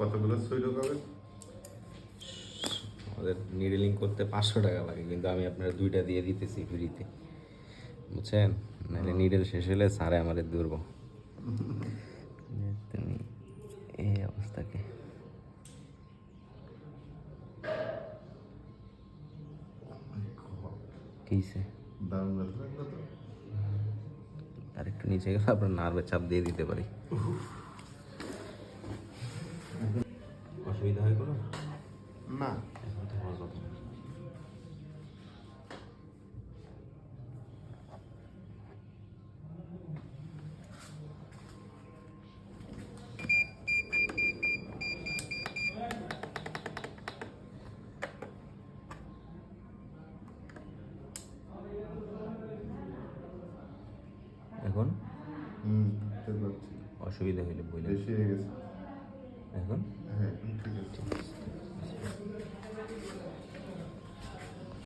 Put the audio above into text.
কতগুলো সুই ঢোকাবে আমাদের নিডলিং করতে পাঁচশো টাকা লাগে কিন্তু আমি আপনার দুইটা দিয়ে দিতেছি ফ্রিতে। বুঝছেন? নাহলে নিডল শেষ হলে সারে আমাদের দুর্ব তুমি এই অবস্থাকে। কিসে দারুণ ব্যথা লাগল তো আর একটু নিচে গেলে আপনার নার্ভে চাপ দিয়ে দিতে পারি। হয় না। এখন? কথা অসুবিধা হইলে বইলে। বেশি হয়ে গেছে। এখন?